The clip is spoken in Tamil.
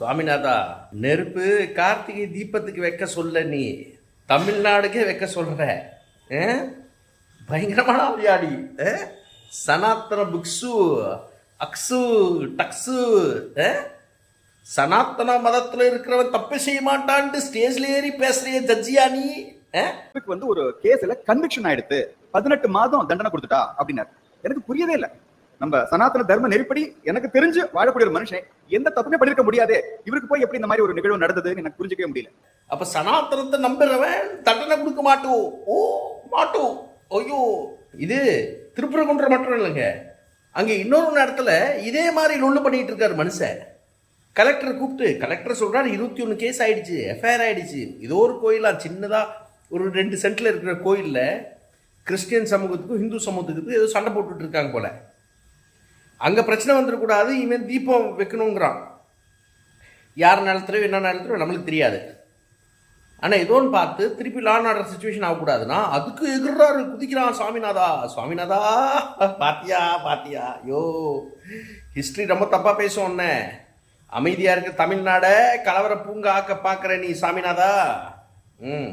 சுவாமிநாதா நெருப்பு கார்த்திகை தீபத்துக்கு வைக்க சொல்ல நீ தமிழ்நாடுக்கே வைக்க சொல்ற பயங்கரமான வியாடி சனாத்தன புக்ஸு அக்ஸு டக்ஸு சனாத்தன மதத்துல இருக்கிறவன் தப்பு செய்ய மாட்டான்ட்டு ஸ்டேஜ்ல ஏறி பேசுறிய ஜட்ஜியா நீ வந்து ஒரு கேஸ்ல கன்விக்ஷன் ஆயிடுத்து. பதினெட்டு மாதம் தண்டனை கொடுத்துட்டா அப்படின்னாரு. எனக்கு புரியவே இல்லை. நம்ம சனாத்தன தர்ம நெருப்படி எனக்கு தெரிஞ்சு வாழக்கூடிய ஒரு மனுஷன் எந்த தப்புமே பண்ணிருக்க முடியாதே. இவருக்கு போய் எப்படி இந்த மாதிரி ஒரு நிகழ்வு நடந்ததுன்னு எனக்கு புரிஞ்சுக்கவே முடியல. அப்ப சனாதனத்தை நம்புறவன் தண்டனை கொடுக்க மாட்டோம். ஓ மாட்டோம். ஐயோ இது திருப்பரங்குன்றம் மட்டும் இல்லைங்க. அங்க இன்னொரு நேரத்துல இதே மாதிரி லொல்லு பண்ணிட்டு இருக்காரு மனுஷன். கலெக்டர் கூப்பிட்டு கலெக்டர் சொல்றாரு இருபத்தி ஒன்று கேஸ் ஆயிடுச்சு எஃப்ஐஆர் ஆயிடுச்சு. ஏதோ ஒரு கோயிலா? சின்னதா ஒரு ரெண்டு சென்ட்ல இருக்கிற கோயிலில் கிறிஸ்டியன் சமூகத்துக்கும் ஹிந்து சமூகத்துக்கும் ஏதோ சண்டை போட்டுட்டு இருக்காங்க போல. அங்கே பிரச்சனை வந்துடக்கூடாது இவன் தீபம் வைக்கணுங்கிறான். யார் நிலத்துலையோ என்ன நிலத்துலையோ நம்மளுக்கு தெரியாது. ஆனால் ஏதோன்னு பார்த்து திருப்பி லா ஆர்டர் சுச்சுவேஷன் ஆகக்கூடாதுன்னா அதுக்கு எதிராரு குதிக்கிறான் சாமிநாதா சுவாமிநாதா பாத்தியா பாத்தியா? யோ ஹிஸ்ட்ரி ரொம்ப தப்பாக பேசும் உன்ன. அமைதியாக இருக்க தமிழ்நாடை கலவர பூங்கா ஆக்க பார்க்குற நீ சாமிநாதா ம்.